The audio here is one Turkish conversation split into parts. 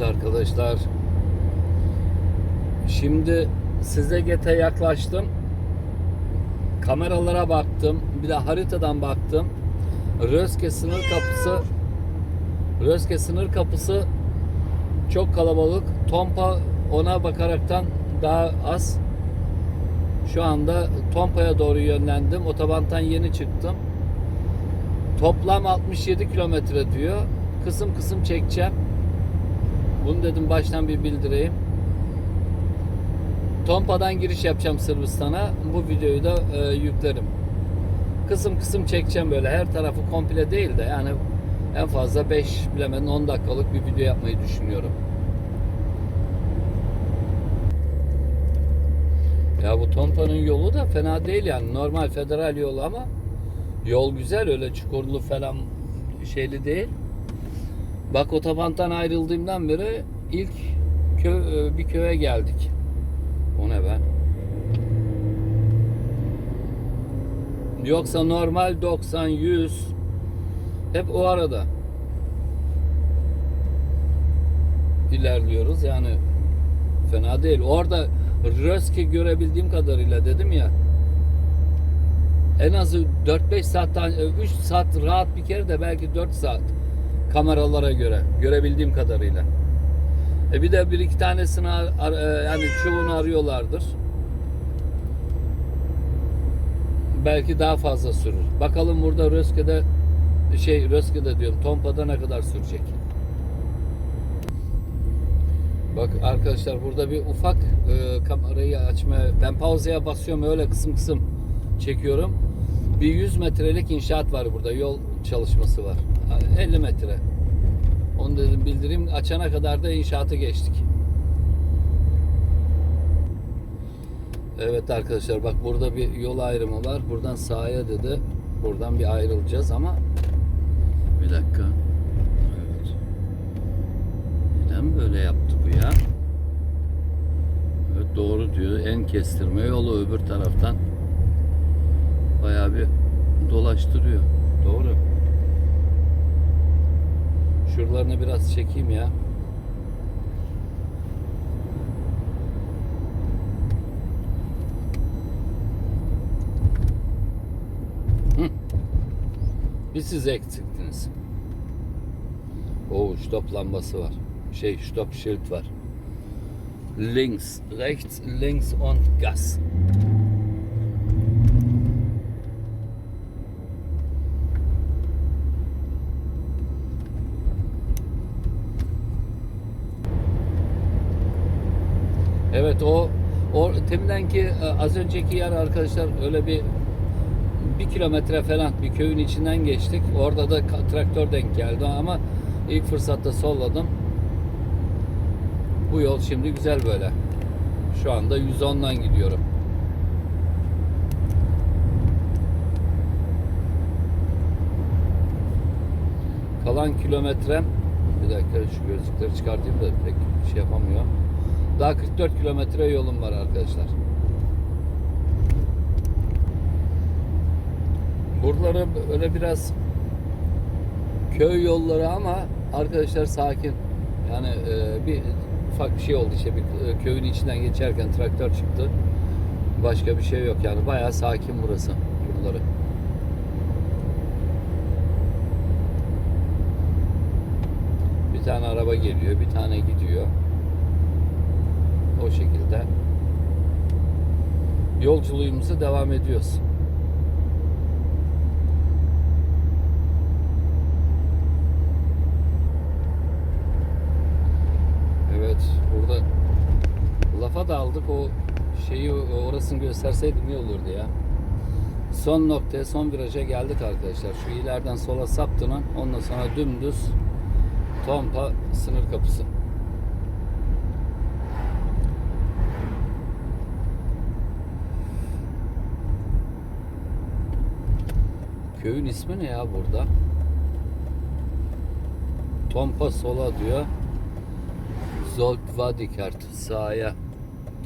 Evet arkadaşlar. Şimdi Sizeget'e yaklaştım. Kameralara baktım. Bir de haritadan baktım. Rözke sınır kapısı Rözke sınır kapısı çok kalabalık. Tompa ona bakaraktan daha az. Şu anda Tompa'ya doğru yönlendim. Otobantan yeni çıktım. Toplam 67 kilometre diyor. Kısım kısım çekeceğim. Bunu dedim baştan bir bildireyim. Tompa'dan giriş yapacağım Sırbistan'a. Bu videoyu da e, yüklerim. Kısım kısım çekeceğim böyle. Her tarafı komple değil de yani en fazla 5 bilemedin 10 dakikalık bir video yapmayı düşünüyorum. Ya bu Tompa'nın yolu da fena değil yani. Normal federal yol ama yol güzel öyle çukurlu falan şeyli değil. Bak otobandan ayrıldığımdan beri ilk kö bir köye geldik. O ne be? Yoksa normal 90 100 hep o arada ilerliyoruz yani fena değil. Orada Röski görebildiğim kadarıyla dedim ya en azı 4-5 saatten 3 saat rahat bir kere de belki 4 saat kameralara göre görebildiğim kadarıyla. E bir de bir iki tanesini ar- ar- e, yani çoğunu arıyorlardır. Belki daha fazla sürür. Bakalım burada Röske'de şey Röske'de diyorum Tompa'da ne kadar sürecek. Bak arkadaşlar burada bir ufak e, kamerayı açmaya ben pauzaya basıyorum öyle kısım kısım çekiyorum. Bir 100 metrelik inşaat var burada. Yol çalışması var. 50 metre. Onu dedim bildireyim. Açana kadar da inşaatı geçtik. Evet arkadaşlar bak burada bir yol ayrımı var. Buradan sağa dedi. Buradan bir ayrılacağız ama bir dakika. Evet. Neden böyle yaptı bu ya? Evet doğru diyor. En kestirme yolu öbür taraftan bayağı bir dolaştırıyor. Doğru. Şuralarını biraz çekeyim ya. Hı. Bir siz eksiktiniz. Oo stop lambası var. Şey stop schild var. Links, rechts, links und Gas. Evet o o temindenki e, az önceki yer arkadaşlar öyle bir bir kilometre falan bir köyün içinden geçtik. Orada da traktör denk geldi ama ilk fırsatta solladım. Bu yol şimdi güzel böyle. Şu anda 110'dan gidiyorum. Kalan kilometrem bir dakika şu gözlükleri çıkartayım da pek şey yapamıyor. Daha 44 kilometre yolum var arkadaşlar. Buraları öyle biraz köy yolları ama arkadaşlar sakin. Yani e, bir ufak bir şey oldu işte bir e, köyün içinden geçerken traktör çıktı. Başka bir şey yok yani bayağı sakin burası buraları. Bir tane araba geliyor, bir tane gidiyor. O şekilde yolculuğumuza devam ediyoruz. Evet, burada lafa daldık o şeyi orasını gösterseydim iyi olurdu ya. Son noktaya, son viraja geldik arkadaşlar. Şu ileriden sola saptıran, ondan sonra dümdüz Tompa sınır kapısı. Köyün ismi ne ya burada? Tompa sola diyor. Zoltvadikert sağa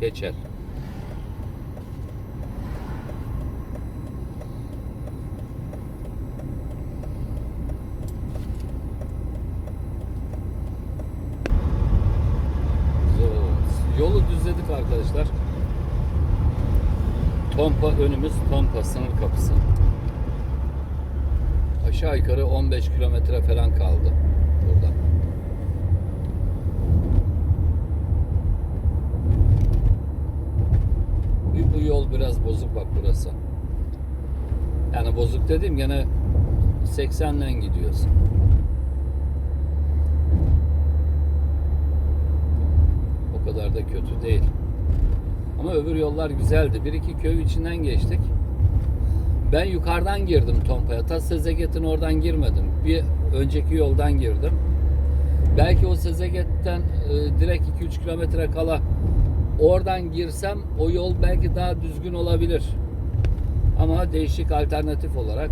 geçer. Yolu düzledik arkadaşlar. Tompa önümüz Tompa sınır kapısı. Aşağı yukarı 15 kilometre falan kaldı buradan. Bu- yol biraz bozuk bak burası. Yani bozuk dediğim gene 80'den gidiyorsun. O kadar da kötü değil. Ama öbür yollar güzeldi. Bir iki köy içinden geçtik. Ben yukarıdan girdim Tompa'ya. Ta Sezeget'in oradan girmedim. Bir önceki yoldan girdim. Belki o Sezeget'ten e, direkt 2-3 kilometre kala oradan girsem o yol belki daha düzgün olabilir. Ama değişik alternatif olarak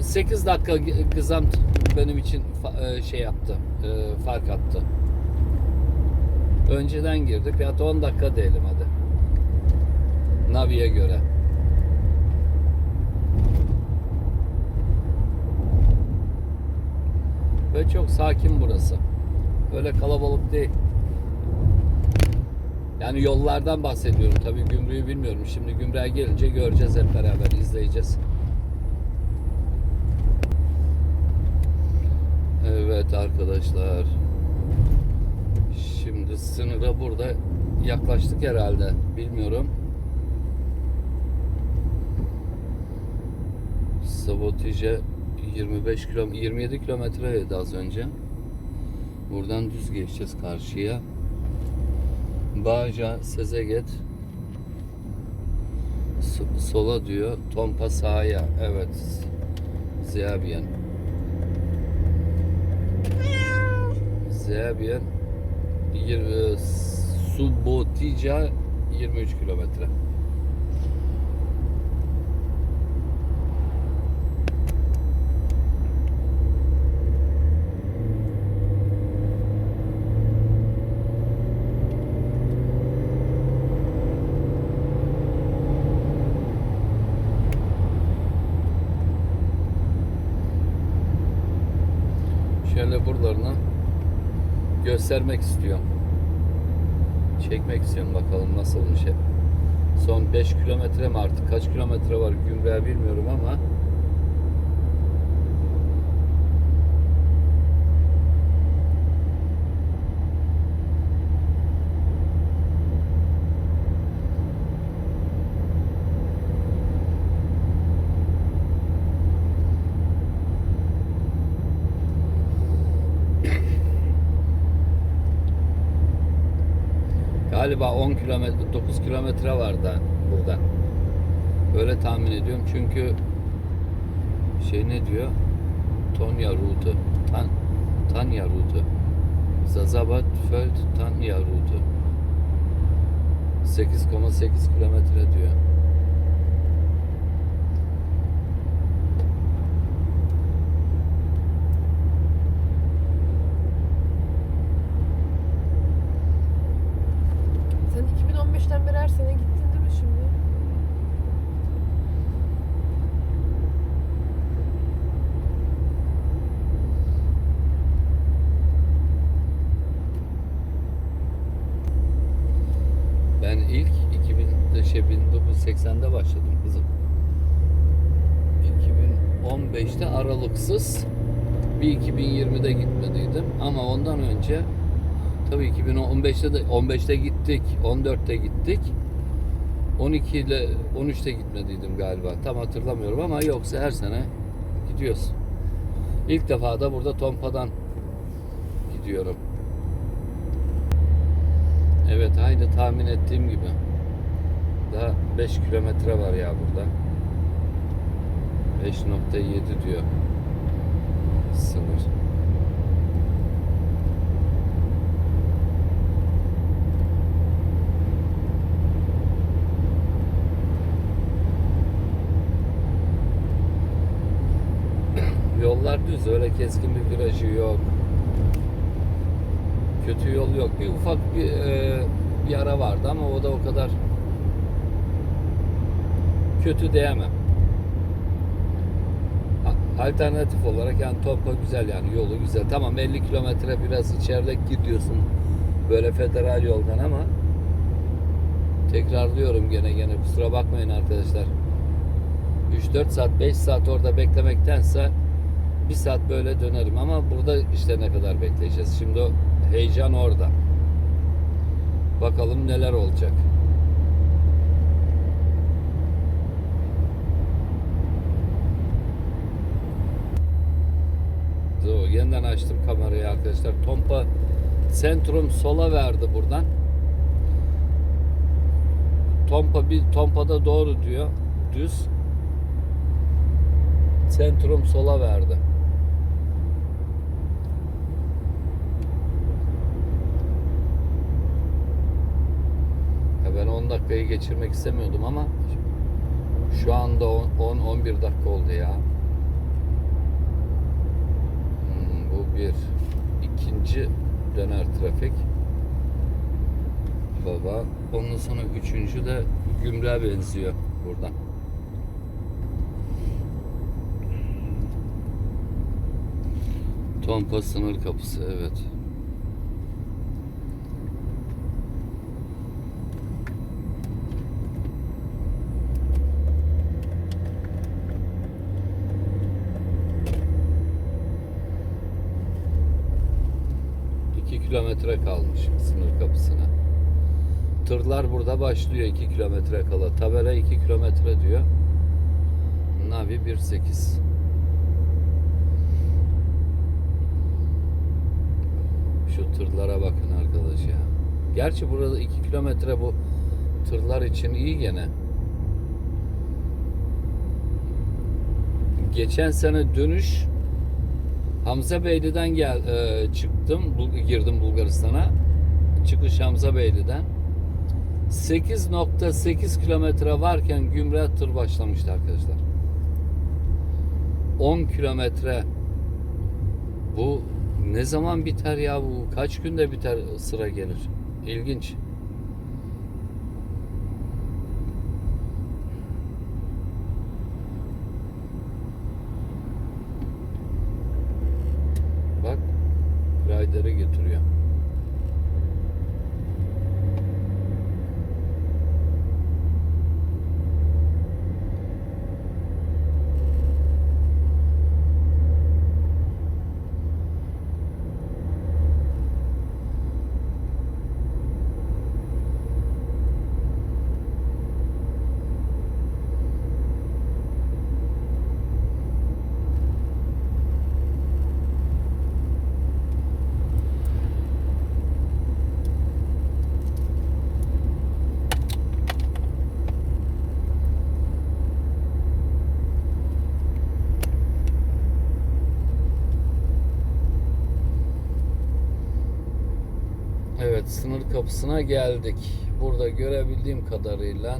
8 dakika kızam benim için e, şey yaptı. e, Fark attı. Önceden girdik. Ya da 10 dakika diyelim hadi. Navi'ye göre. Ve çok sakin burası. Öyle kalabalık değil. Yani yollardan bahsediyorum. Tabii gümrüğü bilmiyorum. Şimdi gümrüğe gelince göreceğiz hep beraber izleyeceğiz. Evet arkadaşlar. Şimdi sınıra burada yaklaştık herhalde. Bilmiyorum. Sabotaja 25 km 27 kilometreydi az önce. Buradan düz geçeceğiz karşıya. Bağca, Sezeget so- sola diyor. Tompa sağa. Evet. Ziyabiyen yir- Subotica 23 kilometre. Şöyle buralarını göstermek istiyorum. Çekmek istiyorum bakalım nasılmış hep. Son 5 kilometre mi artık kaç kilometre var gümrüğe bilmiyorum ama Galiba 10 kilometre 9 kilometre var da buradan. Öyle tahmin ediyorum çünkü şey ne diyor? Tonya rutu. Tan Tanya rutu. Zazabat Föld Tanya rutu. 8,8 kilometre diyor. Sen 2015'ten beri her sene gittin değil mi şimdi? Ben ilk 2000 şey 1980'de başladım kızım. 2015'te aralıksız bir 2020'de gitmediydim ama ondan önce tabii 2015'te de 15'te gittik, 14'te gittik. 12 ile 13'te gitmediydim galiba. Tam hatırlamıyorum ama yoksa her sene gidiyoruz. İlk defa da burada Tompa'dan gidiyorum. Evet aynı tahmin ettiğim gibi. Daha 5 kilometre var ya burada. 5.7 diyor. Sınır. Yollar düz öyle keskin bir virajı yok. Kötü yol yok. Bir ufak bir e, yara vardı ama o da o kadar kötü diyemem. Alternatif olarak yani Tompa güzel yani yolu güzel. Tamam 50 kilometre biraz içeride gidiyorsun. Böyle federal yoldan ama tekrarlıyorum gene gene kusura bakmayın arkadaşlar. 3-4 saat 5 saat orada beklemektense bir saat böyle dönerim ama burada işte ne kadar bekleyeceğiz. Şimdi o heyecan orada. Bakalım neler olacak. Zo, yeniden açtım kamerayı arkadaşlar. Tompa Centrum sola verdi buradan. Tompa bir Tompa'da doğru diyor. Düz. Centrum sola verdi. Ben 10 dakikayı geçirmek istemiyordum ama şu anda 10-11 dakika oldu ya. Hmm, bu bir. ikinci döner trafik. Baba. Ondan sonra üçüncü de gümrüğe benziyor buradan. Tompa sınır kapısı evet. İki kilometre kalmış sınır kapısına. Tırlar burada başlıyor 2 kilometre kala. Tabela 2 kilometre diyor. Navi 1.8. Şu tırlara bakın arkadaş ya. Gerçi burada 2 kilometre bu tırlar için iyi gene. Geçen sene dönüş Hamza Beyli'den gel e, çıktım, Bul- girdim Bulgaristan'a. Çıkış Hamza Beyli'den. 8.8 kilometre varken gümrüğe tır başlamıştı arkadaşlar. 10 kilometre bu ne zaman biter ya bu? Kaç günde biter sıra gelir? İlginç. Evet sınır kapısına geldik. Burada görebildiğim kadarıyla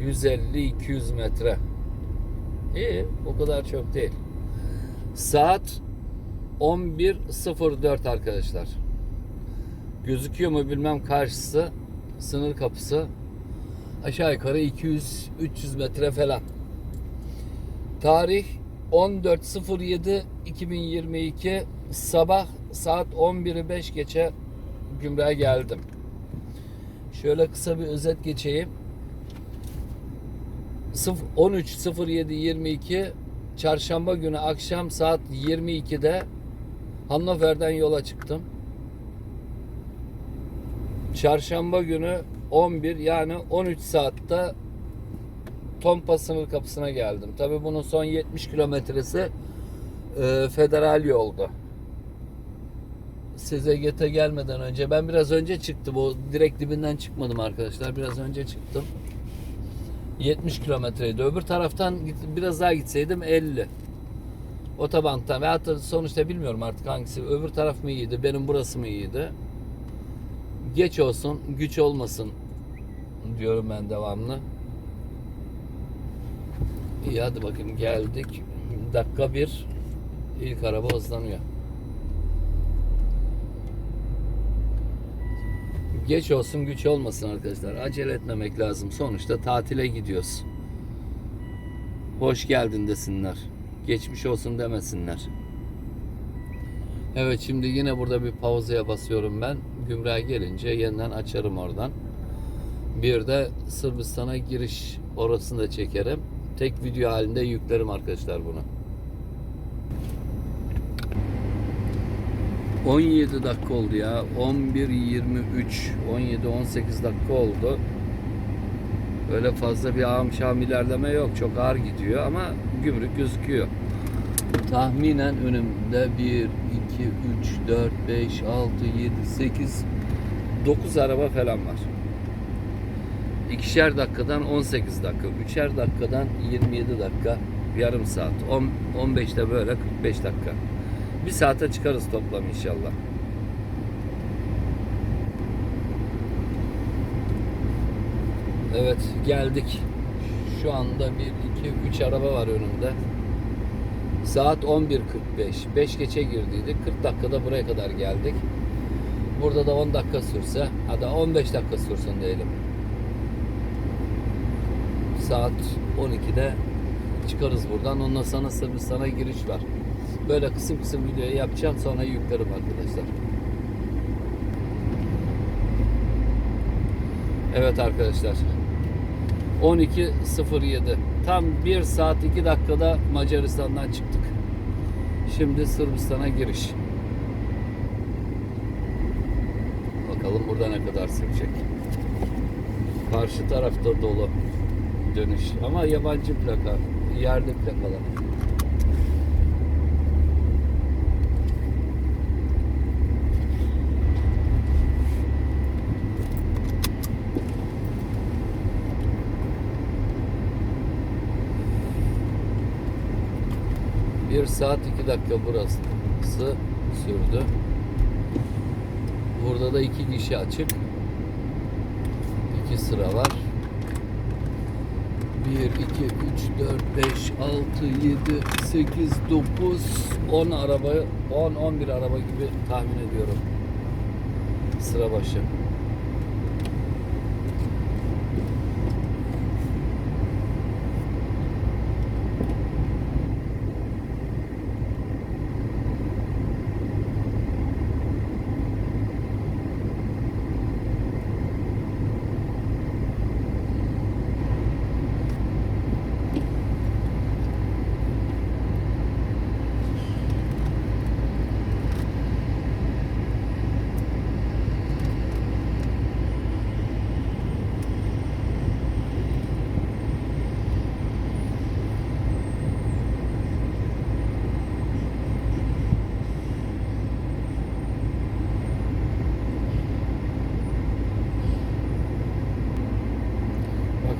150-200 metre. İyi o kadar çok değil. Saat 11.04 arkadaşlar. Gözüküyor mu bilmem karşısı sınır kapısı. Aşağı yukarı 200-300 metre falan. Tarih 14.07.2022 sabah saat 11'i 5 geçe gümrüğe geldim. Şöyle kısa bir özet geçeyim. 13.07.22 çarşamba günü akşam saat 22'de Hannover'den yola çıktım. Çarşamba günü 11 yani 13 saatte Tompa sınır kapısına geldim. Tabi bunun son 70 kilometresi e, federal yoldu. Size GT gelmeden önce ben biraz önce çıktım. O direkt dibinden çıkmadım arkadaşlar. Biraz önce çıktım. 70 kilometreydi. Öbür taraftan biraz daha gitseydim 50. Otobantan veyahut da sonuçta bilmiyorum artık hangisi. Öbür taraf mı iyiydi, benim burası mı iyiydi? Geç olsun, güç olmasın diyorum ben devamlı. İyi hadi bakayım geldik. Dakika bir ilk araba hızlanıyor. Geç olsun güç olmasın arkadaşlar. Acele etmemek lazım. Sonuçta tatile gidiyoruz. Hoş geldin desinler. Geçmiş olsun demesinler. Evet şimdi yine burada bir pauzaya basıyorum ben. Gümrüğe gelince yeniden açarım oradan. Bir de Sırbistan'a giriş orasını da çekerim. Tek video halinde yüklerim arkadaşlar bunu. 17 dakika oldu ya. 11 23 17 18 dakika oldu. Öyle fazla bir ağım ilerleme yok. Çok ağır gidiyor ama gümrük gözüküyor. Tahminen önümde 1 2 3 4 5 6 7 8 9 araba falan var. İkişer dakikadan 18 dakika, üçer dakikadan 27 dakika, yarım saat, 10, 15'te böyle 45 dakika. Bir saate çıkarız toplam inşallah. Evet geldik. Şu anda 1, 2, 3 araba var önümde. Saat 11.45. 5 geçe girdiydik. 40 dakikada buraya kadar geldik. Burada da 10 dakika sürse, hadi 15 dakika sürsün diyelim. Saat 12'de çıkarız buradan. Ondan sonra Sırbistan'a giriş var. Böyle kısım kısım videoyu yapacağım sonra yüklerim arkadaşlar. Evet arkadaşlar. 12.07 Tam 1 saat 2 dakikada Macaristan'dan çıktık. Şimdi Sırbistan'a giriş. Bakalım burada ne kadar sürecek. Karşı tarafta dolu dönüş. Ama yabancı plaka. Yerli plakalar. Saat iki dakika burası sürdü. Burada da iki kişi açık. İki sıra var. 1, 2, 3, 4, 5, 6, 7, 8, 9, 10 araba, 10, 11 araba gibi tahmin ediyorum. Sıra başı.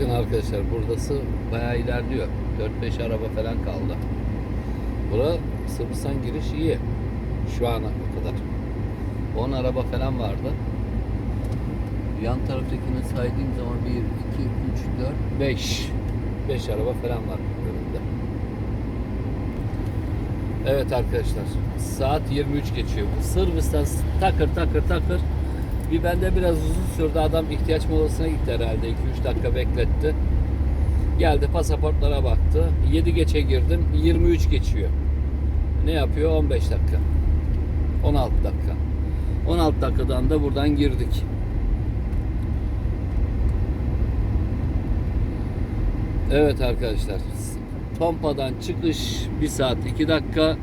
Bakın arkadaşlar buradası bayağı ilerliyor. 4-5 araba falan kaldı. Bura Sırbistan giriş iyi. Şu ana kadar. 10 araba falan vardı. Yan taraftakini saydığım zaman 1, 2, 3, 4, 5. 5 araba falan var önümde. Evet arkadaşlar. Saat 23 geçiyor. Sırbistan takır takır takır bir bende biraz uzun sürdü. Adam ihtiyaç molasına gitti herhalde. 2-3 dakika bekletti. Geldi pasaportlara baktı. 7 geçe girdim. 23 geçiyor. Ne yapıyor? 15 dakika. 16 dakika. 16 dakikadan da buradan girdik. Evet arkadaşlar. Pompadan çıkış 1 saat 2 dakika.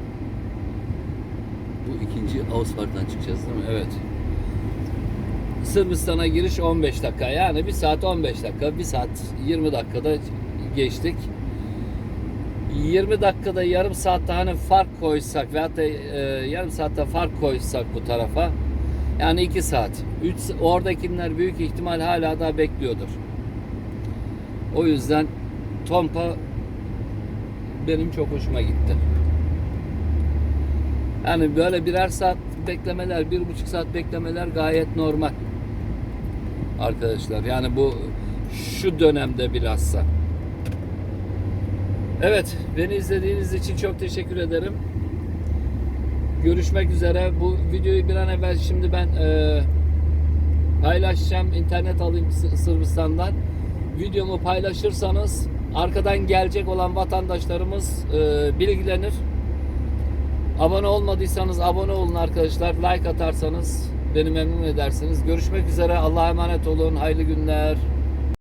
Bu ikinci Ausfall'dan çıkacağız değil mi? Evet. Sırbistan'a giriş 15 dakika. Yani 1 saat 15 dakika, 1 saat 20 dakikada geçtik. 20 dakikada yarım saatte hani fark koysak veyahut da e, yarım saatte fark koysak bu tarafa yani 2 saat. 3 oradakiler büyük ihtimal hala daha bekliyordur. O yüzden Tompa benim çok hoşuma gitti. Yani böyle birer saat beklemeler, bir buçuk saat beklemeler gayet normal arkadaşlar. Yani bu şu dönemde bilhassa. Evet, beni izlediğiniz için çok teşekkür ederim. Görüşmek üzere. Bu videoyu bir an evvel şimdi ben e, paylaşacağım. İnternet alayım Sı- Sırbistan'dan. Videomu paylaşırsanız arkadan gelecek olan vatandaşlarımız e, bilgilenir. Abone olmadıysanız abone olun arkadaşlar. Like atarsanız beni memnun edersiniz. Görüşmek üzere. Allah'a emanet olun. Hayırlı günler.